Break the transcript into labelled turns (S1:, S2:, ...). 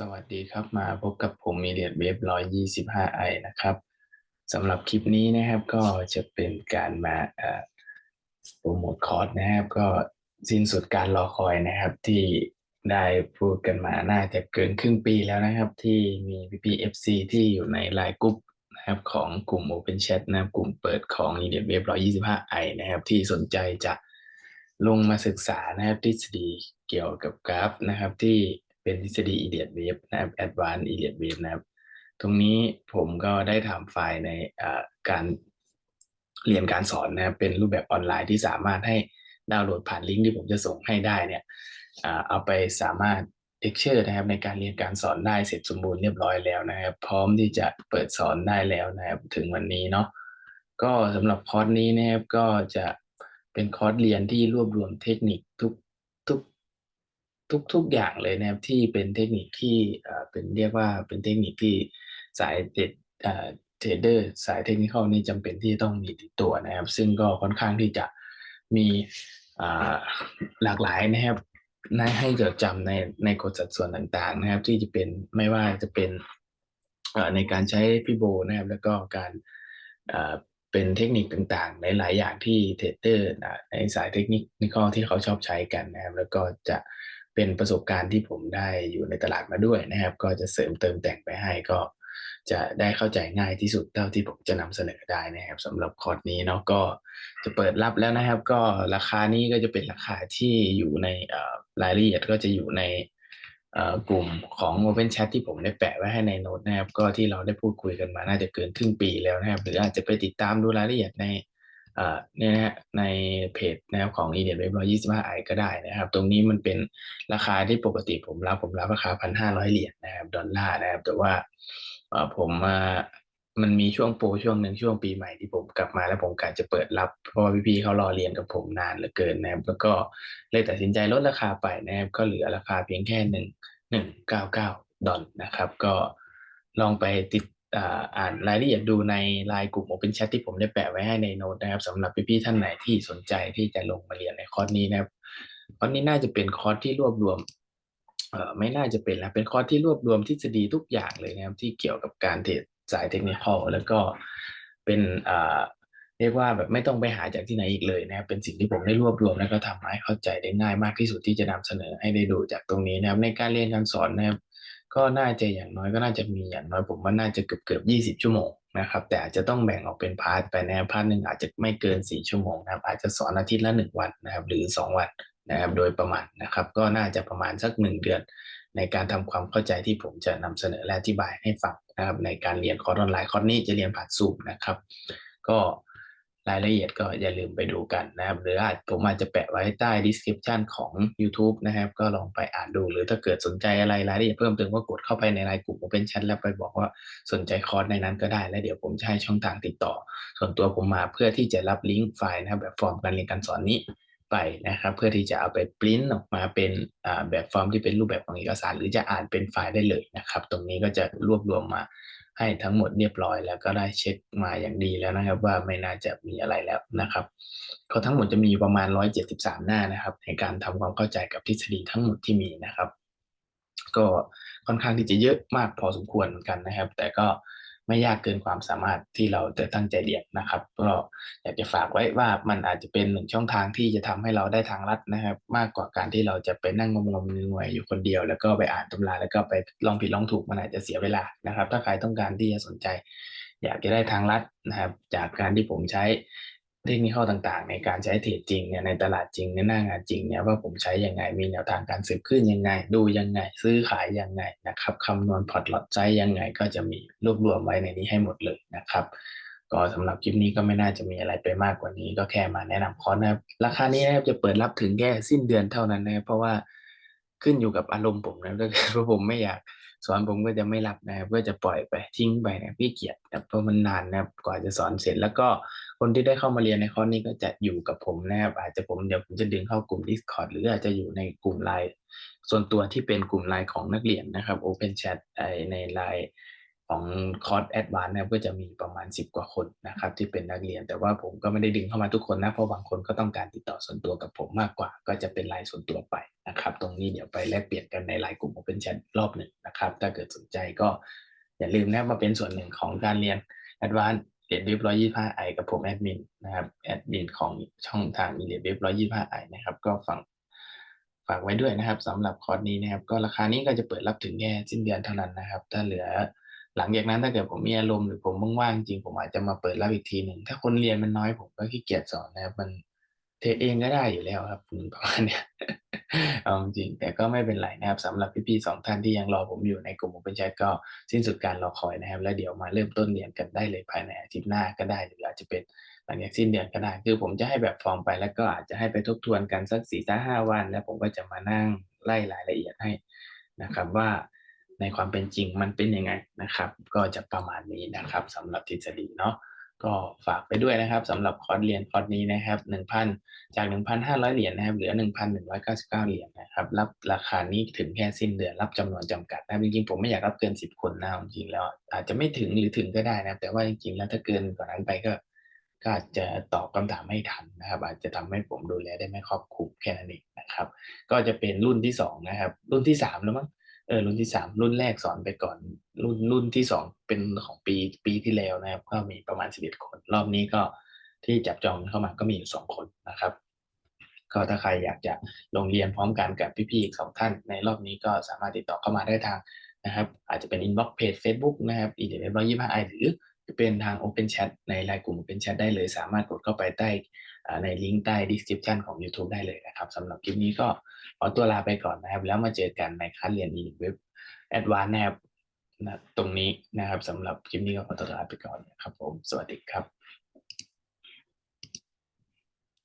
S1: สวัสดีครับมาพบกับผมมีเดียเว็บร้อยยี่สิบห้าไอนะครับสำหรับคลิปนี้นะครับก็จะเป็นการมาโปรโมทคอร์สนะครับ ก็สิ้นสุดการรอคอยนะครับ ที่ได้พูดกันมาน่าจะเกินครึ่งปีแล้วนะครับ ที่มีพีพีเอฟซีที่อยู่ในไลน์กลุ่มนะครับของกลุ่ม Open Chat นะครับกลุ่มเปิดของ i d e a Web 125i นะครับ ที่สนใจจะลงมาศึกษานะครับทฤษฎีเกี่ยวกับกราฟนะครับที่ เป็นทฤษฎี i d e a Web นะครับ Advanced i d e a Web นะครับ ตรงนี้ผมก็ได้ทำไฟล์ในการเรียนการสอนนะครับเป็นรูปแบบออนไลน์ที่สามารถให้ดาวน์โหลดผ่านลิงก์ที่ผมจะส่งให้ได้เนี่ยอเอาไปสามารถเอ็กเชอร์นะครับในการเรียนการสอนได้เสร็จสมบูรณ์เรียบร้อยแล้วนะครับ พร้อมที่จะเปิดสอนได้แล้วนะครับถึงวันนี้เนาะก็สำหรับคอร์สนี้นะครับก็จะเป็นคอร์สเรียนที่รวบรวมเทคนิคทุก ทุกทุกอย่างเลยนะครับที่เป็นเทคนิคที่เป็นเรียกว่าเป็นเทคนิคที่สายเทรดเอ่อเทรดเดอร์สายเทคนิคนี่จำเป็นที่จะต้องมีติดตัวนะครับ ซึ่งก็ค่อนข้างที่จะมีอ่าหลากหลายนะครับในให้จดจำในในกฎสัดส่วนต่างๆ นะครับ ที่จะเป็นไม่ว่าจะเป็นอ่อในการใช้ฟิโบนะครับ แล้วก็การเอ่อเป็นเทคนิคต่างๆหลายๆอย่างที่เทรดเดอร์อ่าในสายเทคนิคนิคที่เขาชอบใช้กันนะครับ แล้วก็จะ เป็นประสบการณ์ที่ผมได้อยู่ในตลาดมาด้วยนะครับ ก็จะเสริมเติมแต่งไปให้ก็จะได้เข้าใจง่ายที่สุดเท่าที่ผมจะนำเสนอได้นะครับสำหรับคอร์สนี้เนาะก็จะเปิดรับแล้วนะครับ ก็ราคานี้ก็จะเป็นราคาที่อยู่ในรายละเอียดก็จะอยู่ในกลุ่มของ Open Chat ที่ผมได้แปะไว้ให้ในโน้ตนะครับ ก็ที่เราได้พูดคุยกันมาน่าจะเกินครึ่งปีแล้วนะครับ หรืออาจจะไปติดตามดูรายละเอียดใน เอ่อเนี่ยนะฮะในเพจนะครับของ e d e t Web 125 i ก็ได้นะครับ ตรงนี้มันเป็นราคาที่ปกติผมรับผมรับราคา 1,500 เหรียญนะครับดอลลาร์นะครับ แต่ว่าผมมามันมีช่วงโปรช่วงหนึ่งช่วงปีใหม่ที่ผมกลับมาแล้วผมกะจะเปิดรับเพราะว่าพี่ๆเขารอเรียนกับผมนานเหลือเกินนะครับ แล้วก็เลยตัดสินใจลดราคาไปนะครับ ก็เหลือราคาเพียงแค่หนึ่งหนึ่งเก้าเก้าดอลนะครับ ก็ลองไปติด อ่านรายละเอียดดูในไลน์กลุ่ม Open Chat ที่ผมได้แปะไว้ให้ในโน้ตนะครับสำหรับพี่ๆท่านไหนที่สนใจที่จะลงมาเรียนในคอร์สนี้นะครับคอร์สนี้น่าจะเป็นคอร์สที่รวบรวมเอ่อไม่น่าจะเป็นแล้วเป็นคอร์สที่รวบรวมทฤษฎีทุกอย่างเลยนะครับที่เกี่ยวกับการเทรดสายเทคนิคแล้วก็เป็นอ่าเรียกว่าแบบไม่ต้องไปหาจากที่ไหนอีกเลยนะครับเป็นสิ่งที่ผมได้รวบรวมแล้วก็ทำให้เข้าใจได้ง่ายมากที่สุดที่จะนำเสนอให้ได้ดูจากตรงนี้นะครับในการเรียนการสอนนะครับ ก็น่าจะอย่างน้อยก็น่าจะมีอย่างน้อยผมว่าน่าจะเกือบเกือบยี่สิบชั่วโมงนะครับ แต่อาจจะต้องแบ่งออกเป็นพาร์ทไปนะพาร์ทหนึ่งอาจจะไม่เกินสี่ชั่วโมงนะครับ อาจจะสอนอาทิตย์ละหนึ่งวันนะครับ หรือสองวันนะครับ โดยประมาณนะครับ ก็น่าจะประมาณสักหนึ่งเดือน ในการทำความเข้าใจที่ผมจะนำเสนอและอธิบายให้ฟังนะครับ ในการเรียนคอร์สออนไลน์คอร์สนี้จะเรียนผ่านซูมนะครับ ก็ รายละเอียดก็อย่าลืมไปดูกันนะครับ หรืออาจผมอาจจะแปะไว้ใต้ description ของ YouTube นะครับ ก็ลองไปอ่านดู หรือถ้าเกิดสนใจอะไรรายละเอียดเพิ่มเติมก็กดเข้าไปในไลน์กลุ่ม Open Chat แล้วไปบอกว่าสนใจคอร์สในนั้นก็ได้ แล้วเดี๋ยวผมจะให้ช่องทางติดต่อ ส่วนตัวผมมาเพื่อที่จะรับลิงก์ไฟล์นะครับแบบฟอร์มการเรียนการสอนนี้ไปนะครับ เพื่อที่จะเอาไปปริ้นออกมาเป็นแบบฟอร์มที่เป็นรูปแบบของเอกสาร หรือจะอ่านเป็นไฟล์ได้เลยนะครับ ตรงนี้ก็จะรวบรวมมา ให้ทั้งหมดเรียบร้อยแล้วก็ได้เช็คมาอย่างดีแล้วนะครับ ว่าไม่น่าจะมีอะไรแล้วนะครับก็ทั้งหมดจะมีประมาณ 173 หน้านะครับ ในการทำความเข้าใจกับทฤษฎีทั้งหมดที่มีนะครับ ก็ค่อนข้างที่จะเยอะมากพอสมควรเหมือนกันนะครับ แต่ก็ ไม่ยากเกินความสามารถที่เราจะตั้งใจเรียนนะครับ ก็อยากจะฝากไว้ว่ามันอาจจะเป็นหนึ่งช่องทางที่จะทำให้เราได้ทางลัดนะครับ มากกว่าการที่เราจะไปนั่งงมๆงวยอยู่คนเดียว แล้วก็ไปอ่านตำราแล้วก็ไปลองผิดลองถูกมันอาจจะเสียเวลานะครับ ถ้าใครต้องการที่จะสนใจ อยากจะได้ทางลัดนะครับ จากการที่ผมใช้ เทคนิคต่างๆ ในการใช้เทรดจริงเนี่ยในตลาดจริงในหน้างานจริงเนี่ยว่าผมใช้ยังไงมีแนวทางการสืบขึ้นยังไง ดูยังไง ซื้อขายยังไงนะครับคำนวณพอร์ตลอตไซส์ยังไงก็จะมีรวบรวมไว้ในนี้ให้หมดเลยนะครับก็สำหรับคลิปนี้ก็ไม่น่าจะมีอะไรไปมากกว่านี้ ก็แค่มาแนะนำคอร์สนะครับราคานี้นะครับจะเปิดรับถึงแค่สิ้นเดือนเท่านั้นนะเพราะว่าขึ้นอยู่กับอารมณ์ผมนะเกิดว่าผมไม่อยาก สอนผมก็จะไม่รับนะครับก็จะปล่อยไปทิ้งไปนะพี่เกียรนะเพราะมันนานนะครับกว่าจะสอนเสร็จ แล้วก็คนที่ได้เข้ามาเรียนในคอร์สนี้ก็จะอยู่กับผมนะครับ อาจจะผมเดี๋ยวผมจะดึงเข้ากลุ่ม Discord หรืออาจจะอยู่ในกลุ่มไลน์ส่วนตัวที่เป็นกลุ่มไลน์ของนักเรียนนะครับ Open Chat ในไลน์ ของคอร์สแอดวานนะครับก็จะมีประมาณ 10 กว่าคนนะครับที่เป็นนักเรียน แต่ว่าผมก็ไม่ได้ดึงเข้ามาทุกคนนะ เพราะบางคนก็ต้องการติดต่อส่วนตัวกับผมมากกว่า ก็จะเป็นไลน์ส่วนตัวไปนะครับ ตรงนี้เดี๋ยวไปแลกเปลี่ยนกันในไลน์กลุ่ม Open Chat รอบหนึ่งนะครับ ถ้าเกิดสนใจก็อย่าลืมนะมาเป็นส่วนหนึ่งของการเรียนแอดวานเรียนเว็บร้อยยี่ห้าไอกับผมแอดมินนะครับแอดมินของช่องทางเรียนเว็บร้อยยี่ห้าไอนะครับก็ฟังฝากไว้ด้วยนะครับสำหรับคอร์สนี้นะครับ ก็ราคานี้ก็จะเปิดรับถึงแค่สิ้นเดือนเท่านั้นนะครับ ถ้าเหลือ หลังจากนั้นถ้าเกิดผมมีอารมณ์หรือผมว่างๆจริงผมอาจจะมาเปิดรับอีกทีหนึ่งถ้าคนเรียนมันน้อยผมก็ขี้เกียจสอนนะครับมันเทดเองก็ได้อยู่แล้วครับประมาณเนี้ยเอาจริงแต่ก็ไม่เป็นไรนะครับสำหรับพี่ๆสองท่านที่ยังรอผมอยู่ในกลุ่ม Open Chat ก็สิ้นสุดการรอคอยนะครับ แล้วเดี๋ยวมาเริ่มต้นเรียนกันได้เลยภายในอาทิตย์หน้าก็ได้หรืออาจจะเป็นหลังจากสิ้นเดือนก็ได้ คือผมจะให้แบบฟอร์มไปแล้วก็อาจจะให้ไปทบทวนกันสักสี่ห้าวัน แล้วผมก็จะมานั่งไล่รายละเอียดให้นะครับว่า ในความเป็นจริงมันเป็นยังไงนะครับ ก็จะประมาณนี้นะครับสำหรับทฤษฎีเนาะก็ฝากไปด้วยนะครับสำหรับคอร์สเรียนคอร์สนี้นะครับ 1,000 จาก 1,500 เหรียญนะครับเหลือ 1,199 เหรียญนะครับรับราคานี้ถึงแค่สิ้นเดือนรับจำนวนจำกัดนะจริงๆผมไม่อยากรับเกิน 10 คนนะจริงๆแล้วอาจจะไม่ถึงหรือถึงก็ได้นะแต่ว่าจริงๆแล้วถ้าเกินกว่านั้นไปก็ก็อาจจะตอบคำถามไม่ทันนะครับ อาจจะทำให้ผมดูแลได้ไม่ครอบคลุมแค่นั้นเองนะครับ ก็จะเป็นรุ่นที่สองนะครับรุ่นที่สามแล้วมั้ง เออรุ่นที่สามรุ่นแรกสอนไปก่อน รุ่นรุ่นที่สองเป็นของปีปีที่แล้วนะครับ ก็มีประมาณสิบเอ็ดคน รอบนี้ก็ที่จับจองเข้ามาก็มีอยู่สองคนนะครับ ก็ถ้าใครอยากจะลงเรียนพร้อมกันกับพี่ๆอีกสองท่าน ในรอบนี้ก็สามารถติดต่อเข้ามาได้ทางนะครับ อาจจะเป็นอินบ็อกซ์เพจ Facebook นะครับอีเดียร้อยยี่ห้าไอหรือเป็นทาง Open Chat ในไลน์กลุ่ม Open Chat ได้เลย สามารถกดเข้าไปใต้ ในลิงก์ใต้ description ของ YouTube ได้เลยนะครับสำหรับคลิปนี้ก็ขอตัวลาไปก่อนนะครับ แล้วมาเจอกันในคลาสเรียน e เว็บ Advanced นะครับนะตรงนี้นะครับสำหรับคลิปนี้ก็ขอตัวลาไปก่อนนะครับผม สวัสดีครับ